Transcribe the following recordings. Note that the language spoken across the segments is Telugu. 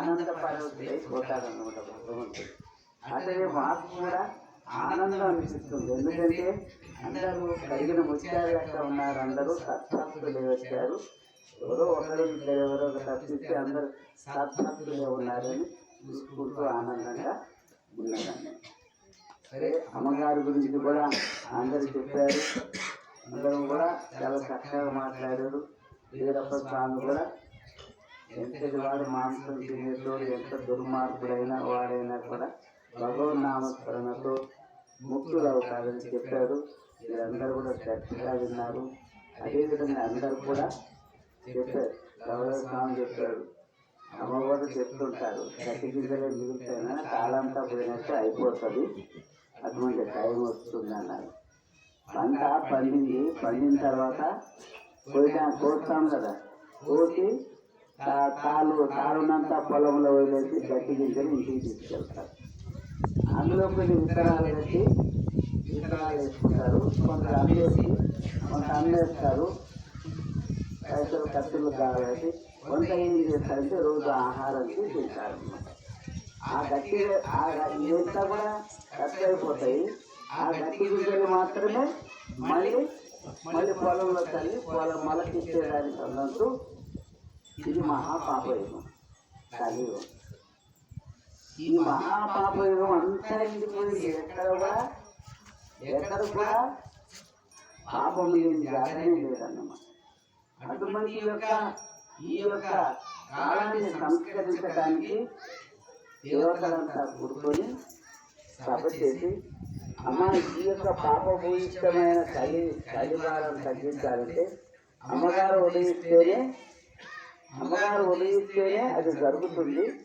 ఆనందపరవతులై పోతారన్నమాట భగవంతుడు. అట్లనే మాకు కూడా ఆనందం అనిపిస్తుంది. ఎందుకంటే అందరూ కలిగిన ముత్యాలు అక్కడ ఉన్నారు. అందరూ సత్సత్తులే వచ్చారు. ఎవరో ఒకరు ఇద్దరు ఎవరో ఒకరు తప్పిస్తే అందరూ సత్సత్తులే ఉన్నారని చూసుకుంటూ ఆనందంగా ఉన్నారండి సరే అమ్మగారి గురించి కూడా అందరూ చెప్పారు. అందరూ కూడా చాలా చక్కగా మాట్లాడారు. వీరప్ప స్వామి కూడా ఎంతటి వాడు మాంసం ఎంత దుర్మార్గుడైన వాడైనా కూడా భగవన్ నామస్మరణతో ముక్తులు అవుతారని మీరందరూ కూడా గట్టిగా విన్నారు. అదేవిధంగా అందరూ కూడా చెప్పారు. గౌరవ స్వామి చెప్పారు అమ్మ చెప్తుంటారు. గట్టి గింజలే మిగులుతాయినా కాలంతా పోయినట్టు అయిపోతుంది. అటువంటి టైం వస్తుంది అన్నారు. పంట పండింది పండిన తర్వాత పోయినా కోస్తాం కదా కోసి తాళ్ళు తాలు పొలంలో వదిలేసి గట్టి గింజలు ఇంటికి తీసుకెళ్తారు. అందులో కొన్ని విత్తనాలు వేసి విత్తనాలు వేసుకుంటారు. కొంత అమ్మేసి కొంత అమ్మేస్తారు. రైతులు కత్తులు కావేసి కొంత ఏం చేస్తారంటే రోజు ఆహారం తింటారు అన్నమాట ఆ గట్టి ఆ ఇదంతా కూడా కట్ అయిపోతాయి. ఆ గట్టి గింజలు మాత్రమే మళ్ళీ మళ్ళీ పొలంలో తల్లి పొలం మొలకిచ్చేదానికి అన్నట్టు ఇది మహాపాపయుగం. కలియుగం. ఈ మహాపాపయుగం అంతా ఇండిపోయింది ఎక్కడ కూడా ఎక్కడ కూడా పాపం లేని జాతనే లేదన్నమాట. అటువంటి యొక్క ఈ యొక్క కాలాన్ని సంస్కరించడానికి దేవతలంతా కూర్చొని సభ చేసి అమ్మ ఈ యొక్క పాపభూయిష్టమైన చలి చలిభారం తగ్గించాలంటే అమ్మగారు ఉదయిస్తేనే అమ్మగారు ఉదయిస్తేనే అది జరుగుతుంది.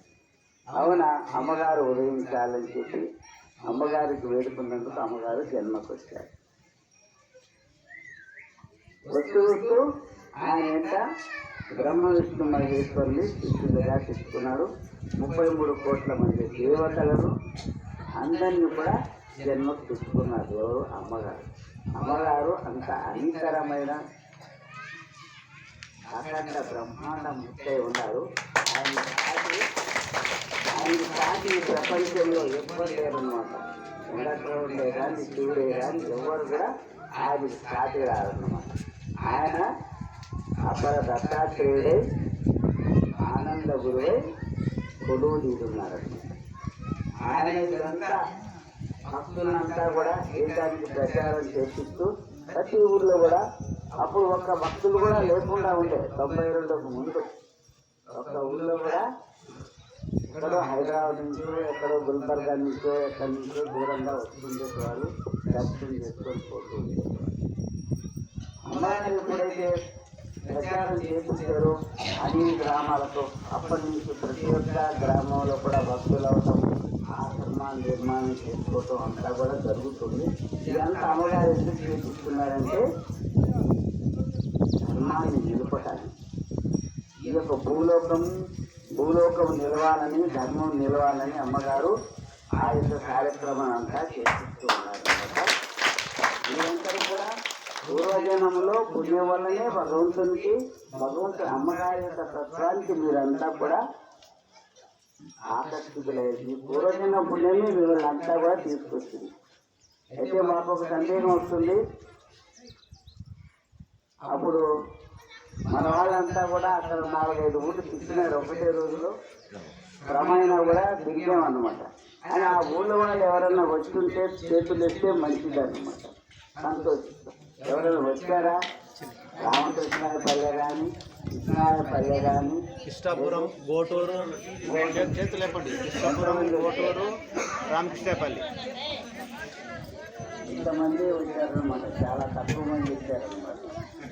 అవునా? అమ్మగారు ఉదయించాలని చెప్పి అమ్మగారికి వేడుకున్నందుకు అమ్మగారు జన్మకు వచ్చారు వస్తూ వస్తూ ఆయన ఎంత? బ్రహ్మ విష్ణు మహేశ్వరుని శిష్యులుగా తీసుకున్నారు. ముప్పై మూడు కోట్ల మంది దేవతలను అందరినీ కూడా జన్మకు తీసుకున్నారు అమ్మగారు. అమ్మగారు అంత అనితరమైన అఖండ బ్రహ్మాండం ముక్కై ఉన్నారు. ఆయన సాటి ఆయన సాటి ఈ ప్రపంచంలో ఎవ్వరు లేరన్నమాట. వెంకటరావుడే కానీ శివుడే కానీ ఎవరు కూడా ఆయన సాటి రారన్నమాట. ఆయన అపర దత్తాత్రేయుడే ఆనంద గురువే కొలువు తీరున్నారన్నమాట ఆయన ఇదంతా భక్తులంతా కూడా ఏదానికి ప్రచారం చేపిస్తూ ప్రతి ఊర్లో కూడా అప్పుడు ఒక్క భక్తులు కూడా లేకుండా ఉండే. తొంభై రెండుకు ముందు. ఒక్క ఊర్లో కూడా ఎక్కడో హైదరాబాద్ నుంచో ఎక్కడో గుల్బర్గా నుంచో ఎక్కడి నుంచో దూరంగా వస్తుండేవారు దర్శనం చేసుకొని పోతూ ఉండేవారు అమ్మాయిలు ఎప్పుడైతే ప్రచారం చేపించారో అన్ని గ్రామాలతో అప్పటి నుంచి ప్రతి ఒక్క గ్రామంలో కూడా భక్తులు అవటం ఆశ్రమాలు నిర్మాణం చేసుకోవటం అంతా కూడా జరుగుతుంది. ఇదంతా అమ్మగారు ఎందుకు చేపిస్తున్నారంటే ధర్మాన్ని నిలుపటానికి ఈ యొక్క భూలోకం భూలోకం నిలవాలని ధర్మం నిలవాలని అమ్మగారు ఆ యొక్క కార్యక్రమం అంతా చేపిస్తూ ఉన్నారు ఇదంతా కూడా పూర్వజనంలో పుణ్యం వల్లనే భగవంతునికి భగవంతుని అమ్మగారి యొక్క తత్వానికి మీరంతా కూడా ఆకర్షితులయ్యేది పూర్వజన పుణ్యమే మిమ్మల్ని అంతా కూడా తీసుకొచ్చింది. అయితే మాకు ఒక సందేహం వస్తుంది. అప్పుడు మన వాళ్ళంతా కూడా అక్కడ నాలుగైదు ఊళ్ళు తిప్పినారు ఒకటే రోజులో. క్రమైనా కూడా దిగాం అనమాట కానీ ఆ ఊళ్ళో వాళ్ళు ఎవరైనా వచ్చుంటే చేతులు ఎత్తే మంచిది అనమాట సంతోషిస్తాం. ఎవరైనా వచ్చారా? రామకృష్ణాయపల్లె కానీ కృష్ణాయపల్లె కానీ ఇష్టాపురం గోటూరు చేతులు లేపండి ఇష్టాపురం గోటూరు రామకృష్ణపల్లి ఇంతమంది వచ్చారనమాట చాలా తక్కువ మంది వచ్చారనమాట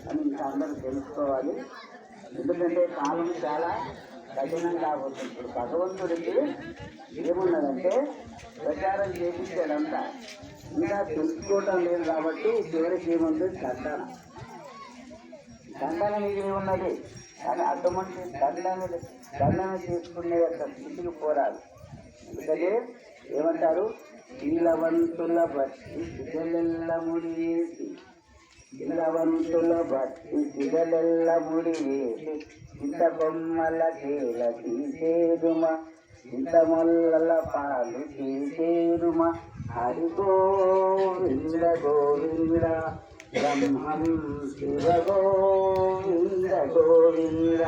అని ఇంకా అందరూ తెలుసుకోవాలి. ఎందుకంటే కాలం చాలా కఠినంగా పోతుంది. ఇప్పుడు భగవంతుడికి ఏమున్నదంటే ప్రచారం చేపించాడంతా ఇంకా తెలుసుకోవటం లేదు కాబట్టి చివరికి ఏముంది? దండన. దండన ఇది ఉన్నది కానీ అటువంటి దండన దండన తీసుకునే యొక్క స్థితికి పోరాదు. ఎందుకంటే ఏమంటారు? నీలవంతుల బట్టి ముడి ముడివేసి శీలవంతుల బట్టి సిగలెల్ల ముడివేసి చింత బొమ్మల కేల తీసేరుమ చింత మొల్లల పాలు తీసేరుమ హరి గోవింద గోవింద బ్రహ్మం శివ గోవింద గోవింద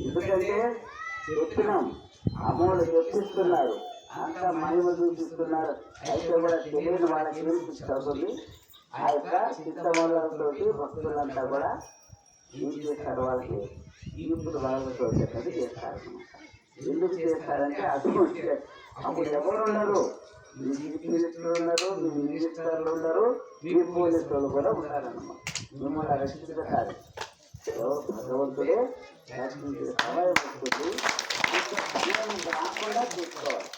ఎందుకంటే చెప్తున్నాం అమ్మోళ్ళు చెప్పిస్తున్నారు. అంత మహిమ చూపిస్తున్నారు. అయితే కూడా తెలియని వాళ్ళకి చూపిస్తుంది ఆ యొక్క చిత్తమూలతో భక్తులంతా కూడా ఏం చేస్తారు వాళ్ళకి ఇప్పుడు వాళ్ళతో చెప్పేది చేస్తారు ఎందుకు చేస్తారంటే అటువంటి అప్పుడు ఎవరు ఉన్నారు మీ మినిస్టర్లు ఉన్నారు మీ మినిస్టర్లు ఉన్నారు మీ పోలీసులు కూడా ఉన్నారన్నమాట మిమ్మల్ని రక్షిస్తారు సో భగవంతుడే రక్షించే సమయం వస్తుంది రాకుండా చూసుకోవాలి.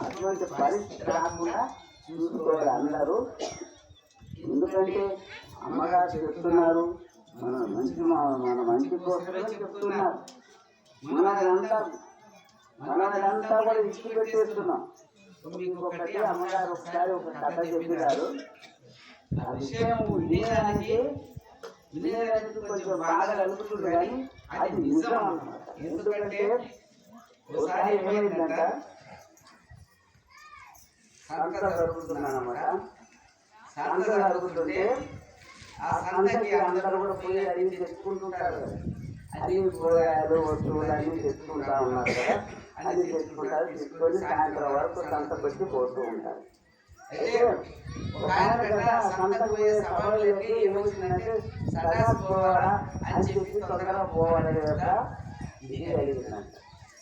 అటువంటి పరిస్థితి రాకుండా చూసుకోవాలి అందరూ. ఎందుకంటే అమ్మగారు చెప్తున్నారు మన మంచి మన మంచి కోసమే చెప్తున్నారు. మనదంతా మనదంతా కూడా ఇచ్చి పెట్టేస్తున్నాం. ఇంకొకటి అమ్మగారు ఒకసారి ఒక కథ చెప్పినారు. ఆ విషయం వినేదానికి వినేదానికి కొంచెం బాగా అనుకుంటుంది కానీ అది నిజం అనమాట ఎందుకంటే ఒకసారి ఏమైందంట? సంత జరుగుతున్నాను అన్నమాట సంత జరుగుతుంటే ఆ సంతకి అందరూ కూడా పోయి అడిగి తెచ్చుకుంటుంటారు. అది కూరగాయలు వస్తువులు అన్ని తెచ్చుకుంటా ఉన్నారు కదా. అన్ని తెచ్చుకుంటారు తెచ్చుకొని సాయంత్రం వరకు సంత పెట్టి పోతూ ఉంటారు. అయితే ఒక ఆయన ఆ సంతకు పోయే సభలోకి ఏమొచ్చిందంటే సదా పోవాలా అని చెప్పి తొందరగా పోవాలని యొక్క ఇది కలిగిందంట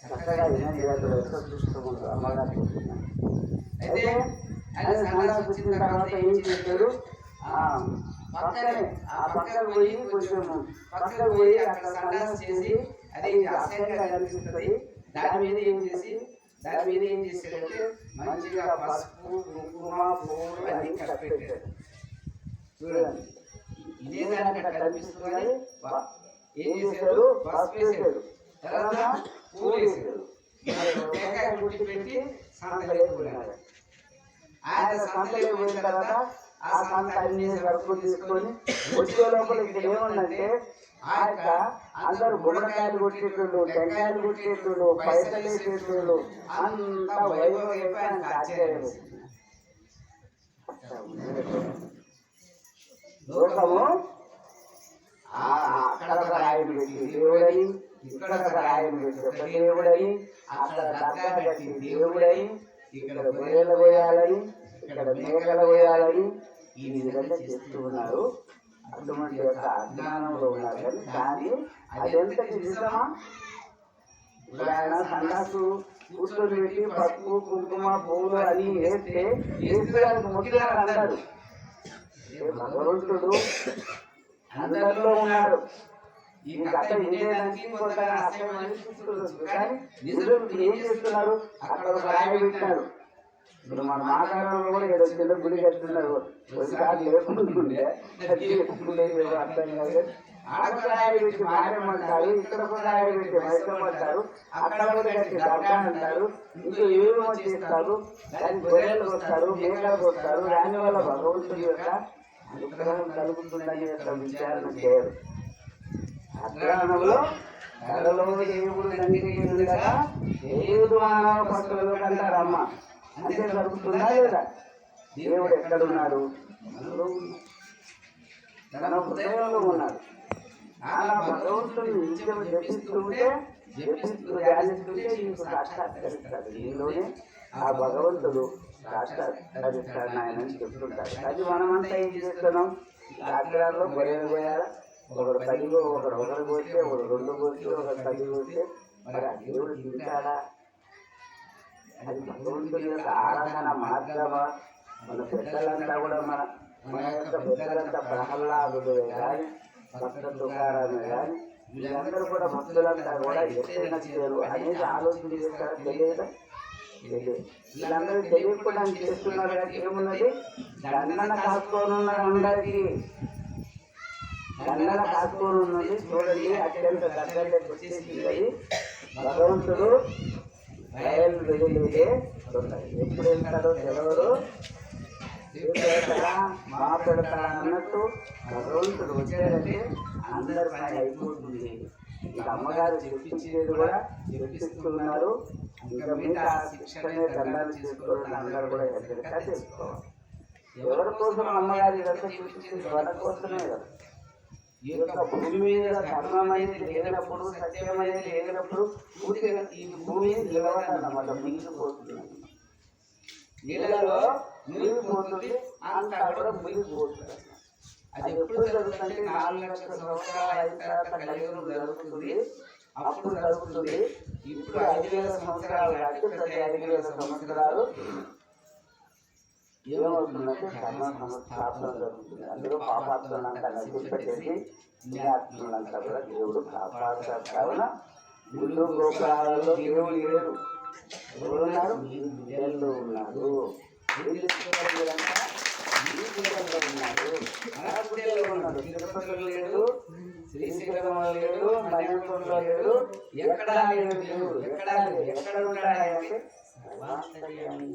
చక్కగా ఎక్కడ చూస్తూ ఉంటారు అమ్మగారు అయితే ఆయన సంఘాలకు వచ్చిన తర్వాత ఏం చేశాడు ఆ పక్కనే ఆ పోయి కొంచెం పక్కకు పోయి అక్కడ సంఘాలు చేసి అది అసహ్యంగా కనిపిస్తుంది. దాని మీద ఏం చేసి దాని మీద ఏం చేశాడంటే మంచిగా పసుపు కుంకుమ పువ్వులు అన్ని కప్పెట్టాడు చూడండి. ఇదే దానికి అక్కడ కనిపిస్తుంది. ఏం చేశాడు పసుపు వేసాడు తర్వాత పూలు వేసాడు టెంకాయ పెట్టి సంతలో పోయినాడు ఆయన సంతలో పోయిన తర్వాత ఆ సంత అన్ని వరకు తీసుకొని వచ్చే లోపల ఇక్కడ ఏముందంటే ఆ యొక్క అందరు గుమ్మడికాయలు కొట్టేటోళ్ళు టెంకాయలు కొట్టేటోళ్ళు పైసలు వేసేటోళ్ళు అంత వైభవం అయిపోయి ఆశ్చర్యం లోకము అక్కడ ఒక రాయుడు పెట్టి దేవుడని ఇక్కడ ఒక రాయుడు పెట్టి ఒక దేవుడని అక్కడ దర్గా కట్టి దేవుడని ఇక్కడ గొర్రెలు పోయాలని ఇక్కడ మేకలు పోయాలని ఈ విధంగా చేస్తూ ఉన్నారు. అటువంటి యొక్క అజ్ఞానంలో ఉన్నారు. కానీ కానీ నిజమా? ఆయన సన్నాసు కూర్చొని పెట్టి పసుపు కుంకుమ పువ్వులు అన్ని వేస్తే వేసుకోవడానికి ముఖ్యంగా భగవంతుడు అందరిలో ఉన్నాడు ఈ కథ వినేదానికి కొంతగా అసహ్యం అనిపిస్తుంది కానీ నిజం ఏం చేస్తున్నారు? అక్కడ ఒక రాయి పెట్టినారు ఇప్పుడు మన కూడా ఏదో చిన్న గుడి కట్టున్నారు ఒకసారి లేకుంటుండే. అది లేకుండే ఏదో అర్థం కాదు ఆడ రాయి పెట్టి మారేమంటారు? ఇక్కడ ఒక రాయి పెట్టి మైసమంటారు అక్కడ కూడా కట్టి దర్గా అంటారు? ఇంకా ఏమో చేస్తారు? దాని గొర్రెలు వస్తారు వస్తారు భగవంతుడి యొక్క అనుగ్రహం కలుగుతుందని యొక్క విచారణ చేయరు. అగ్రహణంలో కలలో దేవుడు తండ్రికి కదా? దేవుడు మానవ భక్తులు అంటారమ్మ అంతే జరుగుతుందా లేదా? దేవుడు ఎక్కడున్నాడు? మనలో ఉన్నాడు. తన హృదయంలో ఉన్నాడు. అలా భగవంతుని నిత్యం జపిస్తుంటే జపిస్తూ ధ్యానిస్తుంటే నీకు సాక్షాత్కరిస్తాడు. నీలోనే ఆ భగవంతుడు సాక్షాత్కరిస్తాడు ఆయన అని చెప్తుంటాడు. అది మనమంతా ఏం చేస్తున్నాం? ఆగ్రహాల్లో గొర్రెలు పోయాలా ఒకడు పది ఒకడు ఒకరు పోతే ఒకడు రెండు పోతే ఒకడు పది పోతే మరి ఆ దేవుడు తింటాడా? అది భగవంతుడి యొక్క ఆరాధన మార్గమా మన పెద్దలంతా కూడా మన మన యొక్క పెద్దలంతా ప్రహ్లాదుడు కానీ భక్త తుకారామే కానీ వీళ్ళందరూ కూడా భక్తులంతా కూడా ఎత్తైన చేరు అనేది ఆలోచన చేస్తారా తెలియదా. వీళ్ళందరూ తెలియకుండా చేస్తున్నారు కానీ ఏమున్నది? దండన కాసుకొని ఉన్నారు అందరికీ. దండన కాసుకొని ఉన్నది. చూడండి అత్యంత దగ్గరలోకి వచ్చేసింది భగవంతుడు బయలు వెళ్ళితే ఎప్పుడు వెళ్తాడో తెలియదు రేపు మా పెడతాడా అన్నట్టు భగవంతుడు వచ్చాడంటే అందరి పని అయిపోతుంది. ఇక అమ్మగారు చూపించేది కూడా చూపిస్తున్నారు ఇంకా మిగతా ఆ శిక్షణే దండాలు తీసుకోవాలని అందరూ కూడా హెచ్చరిక తెలుసుకోవాలి ఎవరి కోసం అమ్మగారు ఇదంతా చూపించేది వాళ్ళ కోసమే కదా? ఈ యొక్క భూమి మీద ధర్మమైనది లేనప్పుడు సత్యమైనది లేనప్పుడు పూర్తిగా ఈ భూమి నిలబడాలన్నమాట మిగిలిపోతుంది. నీళ్ళలో మునిగిపోతుంది అంతా కూడా మునిగిపోతుంది అది ఎప్పుడు జరుగుతుందంటే నాలుగు లక్షల సంవత్సరాలు అయిన తర్వాత కలియుగం జరుగుతుంది. అప్పుడు జరుగుతుంది. ఇప్పుడు ఐదు వేల సంవత్సరాలు కాబట్టి ప్రతి ఐదు వేల సంవత్సరాలు ఏమవుతుందంటే ధర్మ సంస్థాపన జరుగుతుంది అందులో పాపాత్మలంతా నశింపచేసి పుణ్యాత్మలంతా కూడా దేవుడు కాపాడుతారు కావున గుళ్ళు గోపురాలలో దేవుడు లేరు ఎవరు ఉన్నారు మీ ఉన్నారు వీళ్ళు ఉన్నారు మన ఉన్నారు తిరుపతిలో లేడు? శ్రీశైలంలో లేడు మణిపూర్లో లేడు? ఎక్కడా లేడు ఎక్కడా లేడు ఎక్కడ ఉన్నాడంటే సర్వాంతర్యామి.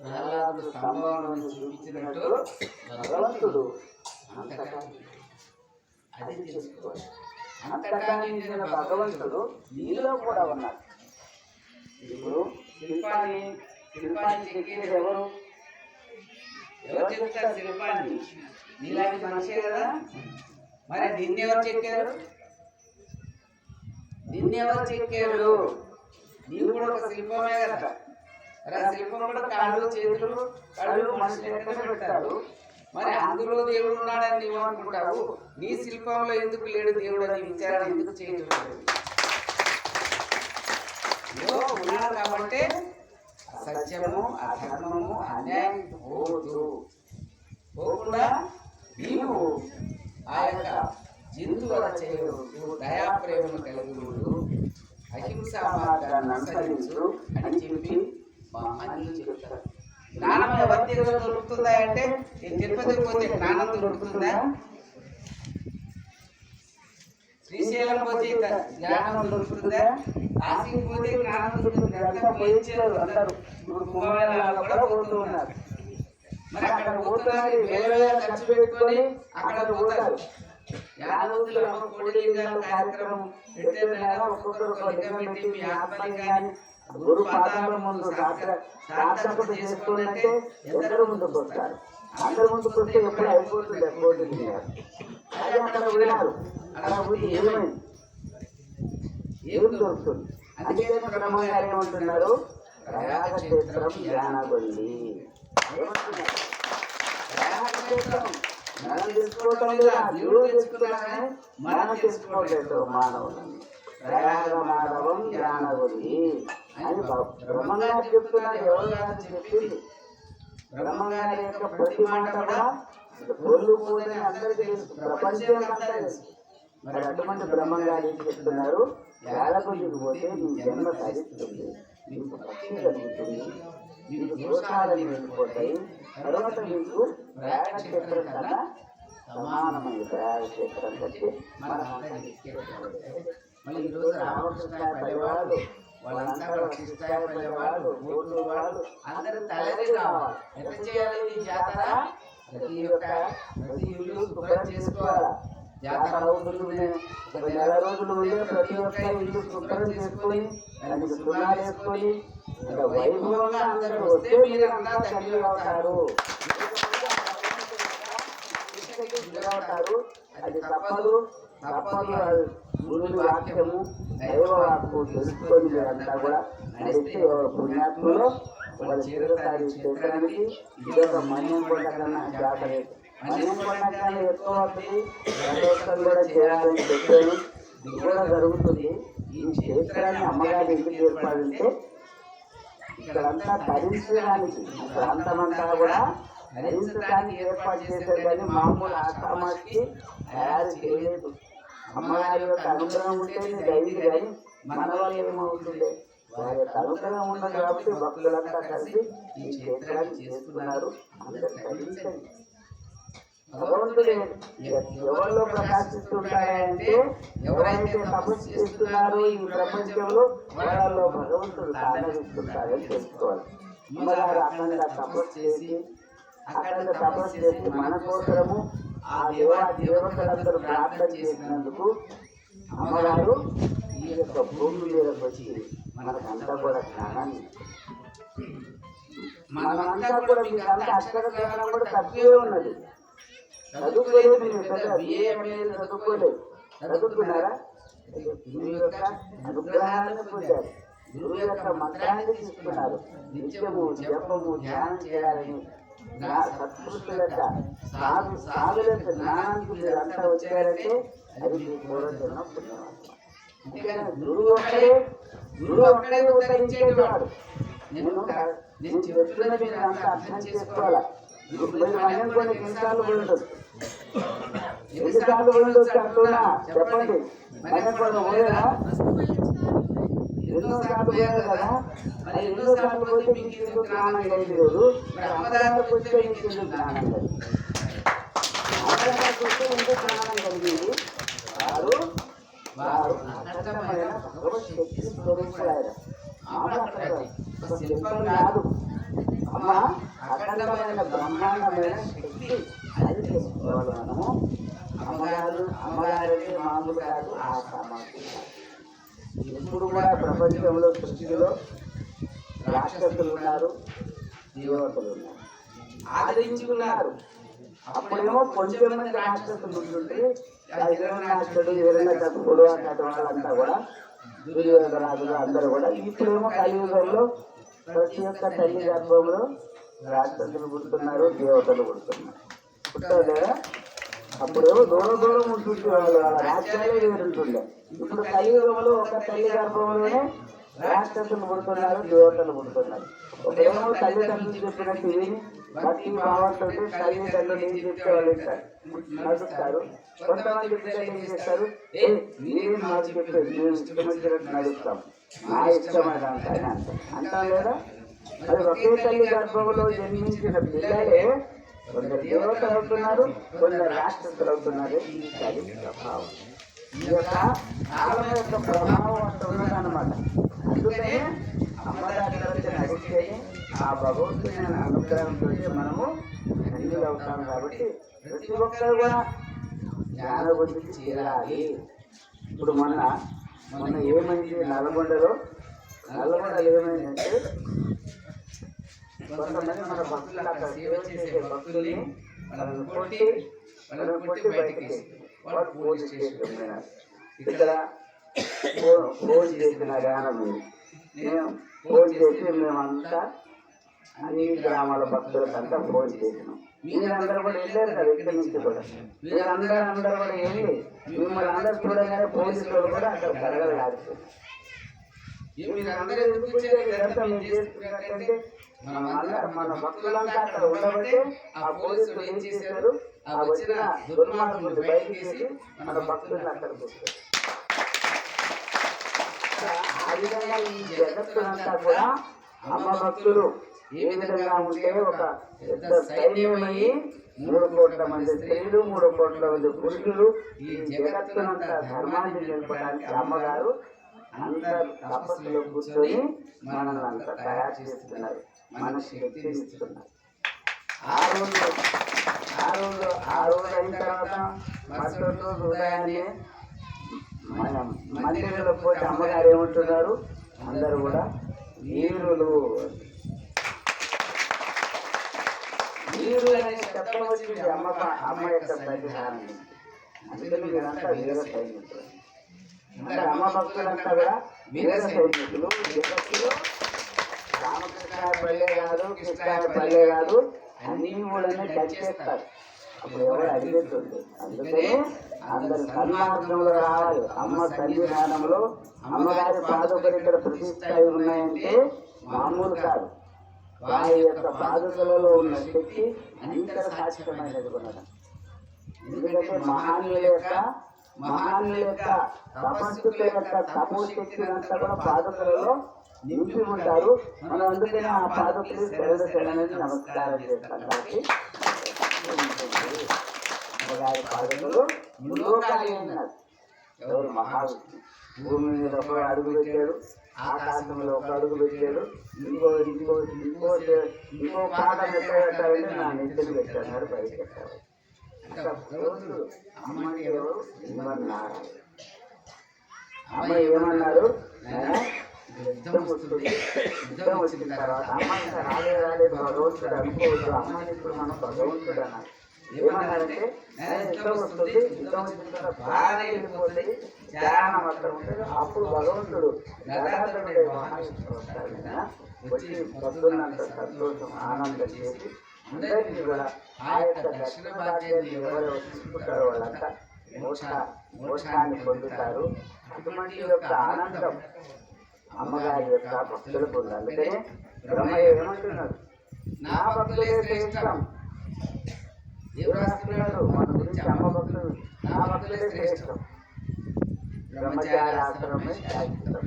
ప్రహ్లాదుడు స్తంభంలో చూపించినట్టు భగవంతుడు అంతటా అది తెలుసుకోవాలి. అంతటా నిండిన భగవంతుడు నీలో కూడా ఉన్నాడు. ఇప్పుడు శిల్పాన్ని శిల్పాన్ని చెక్కేది ఎవరు? ఎవరు చెప్తారు శిల్పాన్ని? నీలాంటి మనిషే కదా. మరి దీన్ని ఎవరు చెక్కారు? దీన్ని ఎవరు చెక్కారు? నీవు కూడా ఒక శిల్పమే కదా. కాళ్ళు చేతులు కళ్ళు మనుషులు ఎక్కడ పెట్టారు మరి అందులో దేవుడు ఉన్నాడని నీవు అనుకుంటావు నీ శిల్పంలో ఎందుకు లేడు దేవుడు అని విచారణ ఎందుకు చేయలేదు ఉన్నాడు కాబట్టి సత్యము అధర్మము అన్యాయం పోదు. పోకుండా నీవు ఆ యొక్క జంతువుల చేయవద్దు దయాప్రేమను కలిగి అహింస మార్గాన్ని అనుసరించు అని చెప్పి మా చెప్తారు జ్ఞానం ఎవరి దగ్గర దొరుకుతుందా అంటే నేను తిరుపతికి పోతే జ్ఞానం దొరుకుతుందా శ్రీశైలం పోతే జ్ఞానం దొరుకుతుందా కాశీకి పోతే జ్ఞానం దొరుకుతుంది అంతా పోయించారు అందరూ ఇప్పుడు కుంభమేళాలో కూడా పోతూ ఉన్నారు మరి అక్కడ పోతున్నారు వేల వేల ఖర్చు పెట్టుకొని అక్కడ పోతారు యాదవులు అమ్మ కోడిలింగాలు కార్యక్రమం పెట్టేదైనా ఒక్కొక్కరు ఒక లింగం పెట్టి మీ ఆత్మలింగాన్ని గురు పాదాల ముందు సార్థకత చేసుకోవాలంటే ఎందరో ముందుకు వస్తారు. అందరు ముందుకు వస్తే ఎప్పుడు అయిపోతుంది అయిపోతుంది అది అక్కడ పోయినారు అక్కడ పోయి ఏమైంది? ఏం దొరుకుతుంది? అందుకే బ్రహ్మగారు ఏమంటున్నారు? ప్రయాగక్షేత్రం క్షేత్రం జ్ఞానగొంది ఏమంటున్నారు? ప్రయాగ మనం తెలుసుకోవటం లేదా? దేవుడు తెలుసుకున్నాడు మనం తెలుసుకోవట్లేదు మానవులని. ప్రయాగ మాధవం జ్ఞానగొంది అని బ్రహ్మంగారు చెప్తున్నారు ఎవరు కాదు చెప్పింది బ్రహ్మంగారి యొక్క ప్రతి మాట కూడా పొల్లు పోదని అందరికీ తెలుసు. ప్రపంచం అంతా తెలుసు. మరి అటువంటి బ్రహ్మంగారు చెప్తున్నారు? వేలకొద్దికి పోతే నీ జన్మ తరిస్తుంది నీకు భక్తి కలుగుతుంది నీకు వెళ్ళిపోతాయి తర్వాత నీకు ప్రయాణ క్షేత్రం కన్నా సమానమైన ప్రయాణ క్షేత్రం వచ్చి మన మళ్ళీ ఈరోజు రామకృష్ణ పల్లెవాళ్ళు వాళ్ళంతా కూడా కృష్ణాయ పల్లెవాళ్ళు ఊర్లు వాళ్ళు అందరూ తలరి రావాలి ఎంత చేయాలి ఈ జాతర? ప్రతి ఒక్క ప్రతి ఇల్లు శుభ్రం చేసుకోవాలి. జాతర రోజులు ఒక నెల రోజులు ప్రతి ఒక్క ఇల్లు శుభ్రం చేసుకొని దానికి శుభ్రం చేసుకొని వైభవంగా అందరూ వస్తే మీరు అంతా తల్లి అవుతారు. అది తప్పదు. తప్పదు గురువు వాక్యము దైవ తెలుసుకొని మీరంతా కూడా నడిస్తే ఎవరు పుణ్యాత్ములు వాళ్ళ చేరుతారు ఇదొక మన్యం కొండ మన్యం ఎక్కువ అవుతుంది కూడా చేయాలని చెప్పాను. ఇది కూడా జరుగుతుంది. ఈ క్షేత్రాన్ని అమ్మగారి ఎందుకు ఏర్పాడంటే ఇక్కడంతా ధరించడానికి ప్రాంతం ప్రాంతమంతా కూడా ధరించడానికి ఏర్పాటు చేశారు కానీ మామూలు ఆశ్రమానికి తయారు చేయలేదు. అమ్మగారి యొక్క అనుగ్రహం ఉంటేనే దైవీ కానీ మన వాళ్ళు ఏమవుతుండే వారి యొక్క అనుగ్రహం ఉన్నది కాబట్టి భక్తులంతా కలిసి ఈ క్షేత్రాన్ని చేసుకున్నారు. అందరూ ధరించండి భగవంతుడు ఎవరిలో ప్రకాశిస్తుంటాడంటే ఎవరైతే తపస్సు చేస్తున్నారో ఈ ప్రపంచంలో వాళ్ళలో భగవంతుడు తాండవిస్తుంటాడని తెలుసుకోవాలి. అమ్మగారు అఖండ తపస్సు చేసి అఖండ తపస్సు చేసి మన కోసము ఆ దేవ దేవతలందరూ ప్రార్థన చేసినందుకు అమ్మగారు ఈ యొక్క భూమి మీదకి వచ్చి మనకంతా కూడా జ్ఞానాన్ని మనమంతా కూడా మీకంతా అక్షర జ్ఞానం కూడా తక్కువే ఉన్నది. చదువుకోలేదు మీరు పెద్ద చదువుకోలేదు. చదువుకున్నారా? మీ యొక్క అనుగ్రహాన్ని పొందారు. గురువు యొక్క మంత్రాన్ని తీసుకున్నారు. నిత్యము జపము ధ్యానం చేయాలని నా సత్పురుషులట సాధు సాధులట జ్ఞానానికి మీరంతా వచ్చారంటే అది మీ పూర్వజన్మ పుణ్యవాసం గురువు ఒక్కడే గురువు ఒక్కడే ఉద్ధరించేవాడు నేను నేను చెప్తున్నది మీరు అంతా అర్థం చేసుకోవాలా కొన్ని నిమిషాలు ఉండదు అంటున్నా చెప్పండి. మనం కొన్ని ఎన్నో సార్లు పోయారు కదా? మరి ఎన్నో సార్లు పోతే మీకు ఎందుకు జ్ఞానం కలిగలేదు మరి అమ్మగారికి వస్తే మీకు ఎందుకు జ్ఞానం కలిగింది అమ్మగారికి వస్తే ఎందుకు జ్ఞానం కలిగింది వారు వారు అఖండమైన భగవత్ శక్తి స్వరూపులారు ఆమె అక్కడ ఒక శిల్పం కాదు. అమ్మ అఖండమైన బ్రహ్మాండమైన శక్తి అది తెలుసుకోవాలి మనము అమ్మగారు అమ్మగారిని మామూలు కాదు ఆ సామాన్లు ఎప్పుడు కూడా ప్రపంచంలో సృష్టిలో రాక్షసులు ఉన్నారు దేవతలు ఉన్నారు. ఆదరించుకున్నారు. అప్పుడేమో కొంచెం మంది రాక్షసులు ఉంటుంటే రాష్ట్రుడు ఎవరైనా కట్టుకోడు అట్లాంటి వాళ్ళంతా కూడా దుర్యోధనాదులు అందరూ కూడా ఇప్పుడేమో కలియుగంలో ప్రతి ఒక్క తల్లి గర్భంలో రాక్షసులు పుడుతున్నారు దేవతలు పుడుతున్నారు. పుట్టలేదా? అప్పుడు దూరం దూరం ఉంటుంది వాళ్ళు వాళ్ళ రాజ్యాలే వేరుంటుండే. ఇప్పుడు కలియుగంలో ఒక తల్లి గర్భంలోనే రాక్షసులు పుడుతున్నారు దేవతలు పుడుతున్నారు. ఒకరేమో తల్లిదండ్రులు చెప్పినట్టు విని భక్తి భావంతో తల్లిదండ్రులు ఏం చెప్తే వాళ్ళు వింటారు, నడుస్తారు. కొంతమంది పిల్లలు ఏం చేస్తారు? ఏం మాకు చెప్పేది? మేము ఇష్టం నడుస్తాం. మా ఇష్టమైన అంతా అంటాం లేదా అది ఒకే తల్లి గర్భంలో జన్మించిన పిల్లలే కొందరు దేవతలు అవుతున్నారు కొందరు రాక్షసులు అవుతున్నారు. ఇది ప్రభావం. ఈ యొక్క కాలం యొక్క ప్రభావం అంత ఉన్నదన్నమాట. అందుకనే అమ్మగారి నడిస్తే ఆ భగవంతుని అనుగ్రహంతో మనము ధన్యులు అవుతాం కాబట్టి ప్రతి ఒక్కరు కూడా జ్ఞాన గురించి చేరాలి. ఇప్పుడు మొన్న మొన్న ఏమైంది నల్గొండలో? నల్గొండలో ఏమైందంటే కొంతమంది మన భక్తులు సేవ చేసే భక్తుల్ని వాళ్ళని కొట్టి వాళ్ళని కొట్టి బయటికి వాళ్ళు పోలీస్ స్టేషన్ పోయినారు ఇక్కడ ఫోన్ చేసిన ఉంది మేము ఫోన్ చేసి మేమంతా అన్ని గ్రామాల భక్తులకంతా ఫోన్ చేసినాం. మీరందరూ కూడా వెళ్ళారు కదా ఇక్కడి నుంచి కూడా? మీరందరూ అందరూ కూడా వెళ్ళి మిమ్మల్ని అందరూ చూడగానే పోలీసులు కూడా అక్కడ కలగలాడుతుంది మీరు అందరూ ఎందుకు మేము చేసుకున్నట్టంటే మన భక్తులంతా అక్కడ ఉండబట్టే ఆ పోలీసులు ఏం చేశారు? ఆ వచ్చిన దుర్మార్గులు బయటికి తీసి మన భక్తులను ఆ విధంగా ఈ జగత్తునంతా కూడా అమ్మ భక్తులు ఏ విధంగా ఉంటే ఒక పెద్ద సైన్యమయ్యి మూడు కోట్ల మంది స్త్రీలు మూడు కోట్ల మంది పురుషులు ఈ జగత్తునంతా ధర్మాన్ని నిలపడానికి అమ్మగారు అందరు తపస్సులో కూర్చొని మనల్ని అంతా తయారు చేస్తున్నారు. మన శక్తిని ఆ రోజు ఆ రోజు ఆ రోజు అయిన తర్వాత మరుసటి రోజు ఉదయాన్నే మనం మందిరంలో పోతే అమ్మగారు ఏమంటున్నారు? అందరూ కూడా వీరులు. వీరు అనే శబ్దం వచ్చింది అమ్మ అమ్మ యొక్క ప్రతిహారం అందుకని మీరంతా వీర సైనికులు. అంటే అమ్మ భక్తులంతా కూడా వీర సైనికులు. జగత్తులో పల్లె కాదు కృష్ణ పల్లె కాదు అన్ని కూడా టచ్ చేస్తారు అప్పుడు ఎవరు అడిగేస్తుంది అందుకనే అందరు సన్మార్గంలో రావాలి అమ్మ సన్నిధానంలో అమ్మగారి పాదకులు ఇక్కడ ప్రతిష్టాయి ఉన్నాయంటే మామూలు కాదు వారి యొక్క పాదకులలో ఉన్న శక్తి అంతర సాధ్యమైనది కూడా ఎందుకంటే మహానుల యొక్క మహానుల యొక్క తపస్సుల యొక్క తపో అంతా కూడా పాదకులలో నింపి ఉంటారు మనం అందుకనే ఆ పాదకులు శరణ శరణని నమస్కారం చేస్తాం కాబట్టి. అమ్మగారి పాదకులు ములోకాలి ఉన్నారు ఎవరు మహావిష్ణు భూమి మీద ఒక అడుగు పెట్టాడు ఆకాశంలో ఒక అడుగు పెట్టాడు. ఇంకో ఇంకో ఇంకో ఇంకో పాదం ఎక్కడ నా నెత్తిని పెట్టాడు పైకి పెట్టాడు భగవంతుడు అమ్మని ఎవరు ఇవ్వన్నారు అమ్మ ఏమన్నారు యుద్ధం వస్తుంది. యుద్ధం వచ్చిన తర్వాత ఏమన్నారంటే యుద్ధం వస్తుంది యుద్ధం వచ్చిన తర్వాత బాగానే వెళ్ళిపోతుంది ధ్యానం అక్కడ ఉంటుంది. అప్పుడు భగవంతుడు గదాధరుడే కదా వచ్చి పొద్దున్నంత సంతోషం ఆనందం చేసి అందరికీ కూడా ఆ యొక్క దక్షిణ భాగ్యాన్ని ఎవరు వాళ్ళంతా మోక్ష మోక్షాన్ని పొందుతారు. అటువంటి యొక్క ఆనందం అమ్మగారి యొక్క భక్తులకు ఉంది అందుకనే బ్రహ్మయ్య ఏమంటున్నారు నా భక్తులే శ్రేష్టం. రాస్తున్నాడు మన గురించి అమ్మ భక్తులు నా భక్తులే శ్రేష్టం. బ్రహ్మచారి ఆశ్రమమే శాశ్వతం.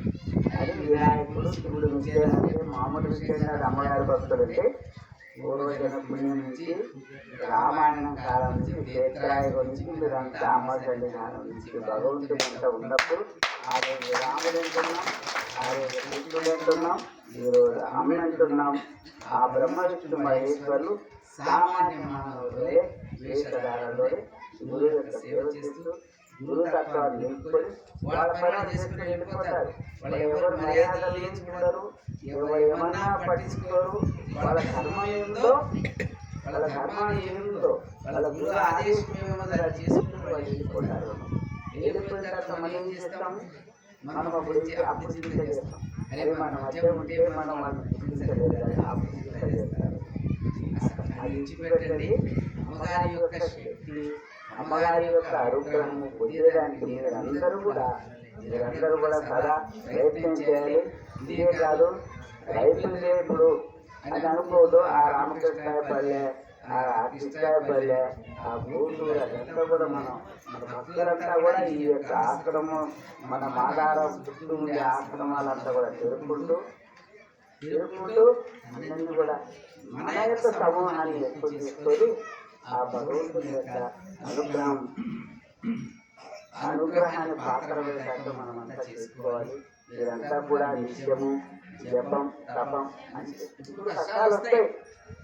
అది వినాయకుడు శివుడు విజయనంటే మామూలు విజయనాడు అమ్మగారి భక్తులు అంటే పూర్వజన పుణ్యం నుంచి రామాయణం కాలం నుంచి క్షేత్రాయుగం నుంచి మీరంతా అమ్మ తల్లి కాలం నుంచి భగవంతుడు ఉన్నప్పుడు ఆ రోజు రాముడు అంటున్నాం. ఆ రోజు కృష్ణుడు అంటున్నాం. ఈరోజు అమ్మ అంటున్నాం. ఆ బ్రహ్మ మహేశ్వరులు సామాన్య మానవులే వేషధారలోనే గురువు యొక్క సేవ చేస్తూ గురువు తత్వాన్ని నిలుపుకొని వాళ్ళ పని చేసుకుని వెళ్ళిపోతారు. వాళ్ళు ఎవరు మర్యాదలు లేచుకుంటారు ఎవరు ఏమన్నా పట్టించుకోరు వాళ్ళ ధర్మం ఏందో వాళ్ళ ధర్మం ఏముందో వాళ్ళ గురు ఆదేశం ఏమో అలా చేసుకుంటూ వాళ్ళు వెళ్ళిపోతారు. తర్వాత మనం ఏం చేస్తాం మనం అప్పుడు చేస్తాం. అరే మన మధ్య ఉంటే మనం అమ్మగారి యొక్క శక్తి అమ్మగారి యొక్క పొందడానికి మీరందరూ కూడా మీరందరూ కూడా సదా ప్రయత్నం చేయాలి ఇదే కాదు రైతులే ఇప్పుడు అని అనుకోదు ఆ రామకృష్ణాయ పల్లె ఆ కృష్ణాయ పల్లె ఆ గూడూరు అదంతా కూడా మనం మన భక్తులంతా కూడా ఈ యొక్క ఆశ్రమం మన మాధారం చుట్టూ ఉండే ఆశ్రమాలంతా కూడా తిరుగుకుంటూ తిరుగుకుంటూ అందరినీ కూడా మన యొక్క సమూహాన్ని ఎక్కువ తీసుకొని ఆ భగవంతుని యొక్క అనుగ్రహం అనుగ్రహాన్ని పాత్ర మనం అంతా చేసుకోవాలి. మీరంతా కూడా నిత్యము జపం తపం అని ఇప్పుడు కష్టాలు వస్తాయి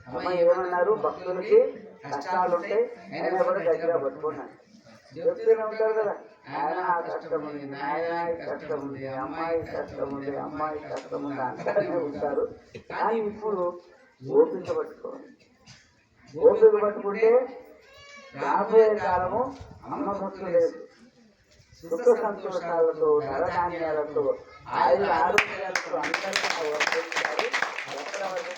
అమ్మ ఏమన్నారు? భక్తులకి కష్టాలు ఉంటాయి ఆయన కూడా గట్టిగా పట్టుకున్నాను చెప్తూనే ఉంటారు కదా ఆయన ఆ నాయన అమ్మాయి కష్టం అమ్మాయి కష్టం ఉంది ఉంటారు కానీ ఇప్పుడు ఓపిక పట్టుకోవాలి ఓపిక పట్టుకుంటే రాబోయే కాలము అమ్మ భక్తులు లేదు సుఖ సంతోషాలతో ధరధాన్యాలతో ఆయుధ ఆరోగ్యాలతో అందరికీ ఆ వర్తిస్తారు. చక్రవర్తి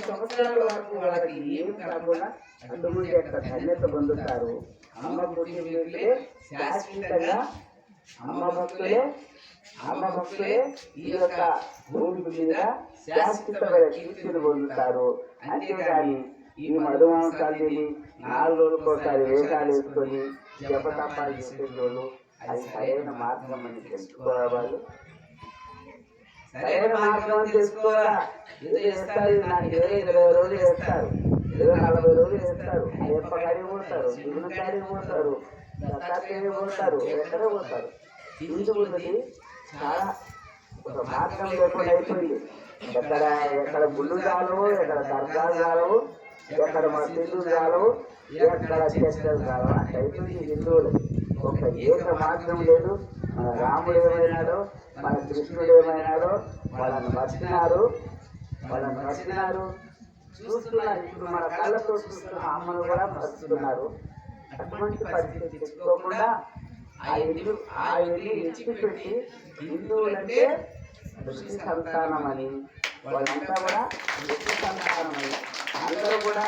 సంవత్సరాల వరకు వాళ్ళకి ఏమి కాకుండా అటువంటి యొక్క ధన్యత పొందుతారు అమ్మ పుట్టిన శాశ్వతంగా అమ్మ భక్తులే అమ్మ భక్తులే ఈ యొక్క భూమి మీద శాశ్వతమైన కీర్తిని పొందుతారు. అంతేగాని ఈ మధుమాంసాలు నాలుగు నాలుగు ఒకసారి వేషాలు వేసుకొని జపతపాలు చేసేటోళ్ళు అది సరైన మార్గం అని తెలుసుకోవాలి వాళ్ళు. సరైన మార్గం అని తెలుసుకోవాలా? ఏదో చేస్తారు నాకు ఇరవై ఇరవై రోజులు చేస్తారు. ఇరవై నలభై రోజులు చేస్తారు. అయ్యప్ప పోతారు శివుని గారికి పోతారు దత్తాత్రేయ పోతారు ఎక్కడ పోతారు హిందువులకి చాలా ఒక మార్గం లేకుండా అయిపోయింది. ఎక్కడ ఎక్కడ గుళ్ళు కాలవు ఎక్కడ దర్గాలు కాలవు ఎక్కడ మసీదు కాలవు ఎక్కడ చర్చలు కాలవు అంటే అయిపోయింది హిందువులు ఒక ఏక మార్గం లేదు. మన రాముడు ఏమైనాడో మన కృష్ణుడు ఏమైనాడో వాళ్ళని మర్చినారు. వాళ్ళని మర్చినారు. చూస్తున్నారు. ఇప్పుడు మన కళ్ళతో చూస్తున్న అమ్మను కూడా మర్చుతున్నారు అటువంటి పరిస్థితి తెచ్చుకోకుండా ఆ ఇల్లు ఆ ఇల్లు ఇచ్చిపెట్టి హిందువులంటే ఋషి సంతానం అని వాళ్ళంతా కూడా ఋషి సంతానం అని అందరూ కూడా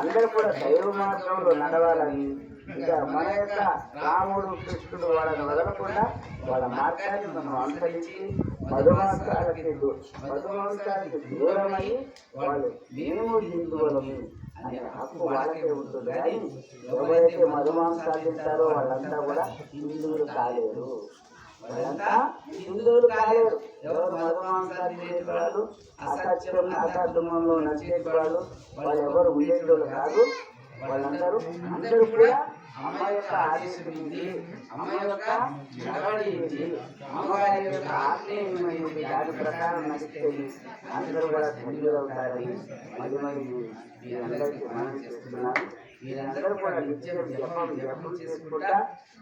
అందరూ కూడా దైవ మార్గంలో నడవాలని. ఇక మన యొక్క రాముడు కృష్ణుడు వాళ్ళని వదలకుండా వాళ్ళ మార్గాన్ని మనం అనుసరించి మధుమాంసాలకి మధుమాంసాలకి దూరమై వాళ్ళు మేము హిందువులము అనే హక్కు వాళ్ళకే ఉంటుంది. కానీ ఎవరైతే మధుమాంసాలు తింటారో వాళ్ళంతా కూడా హిందువులు కాలేరు. వాళ్ళంతా హిందువులు కాలేరు. ఎవరు మధుమాంసాలు తినేవాళ్ళు అసత్యం అసద్ధమంలో నడిచేవాళ్ళు వాళ్ళు ఎవరు ఉండేటోళ్ళు కాదు. వాళ్ళందరూ అందరూ కూడా అమ్మ యొక్క ఆదేశం ఉంది అమ్మ యొక్క నడవడి ఉంది యొక్క ఆత్మీయమైనది దాని ప్రకారం నడిస్తే అందరూ కూడా ధన్యులు అవుతారని మళ్ళీ మరి మీ అందరికీ మనం చేస్తున్నాను. మీరందరూ కూడా నిత్యం జపం జపం చేసుకుంటా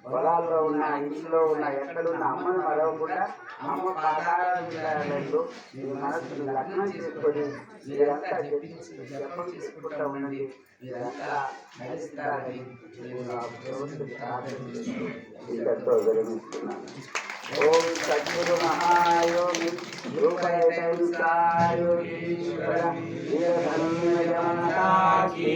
పొలాల్లో ఉన్న ఇంట్లో ఉన్న ఎక్కడున్న అమ్మను మరవకుండా అమ్మ పాదాలు మీరు మనసును లగ్నం చేసుకొని మీరంతా జపించి జపం చేసుకుంటా ఉండండి. మీరంతా నడుస్తారని నేను ఆ ప్రార్థన ఓం సద్గురు మహాయోగి రూపయోగీశ్వర వీరధన్య జనతా కీ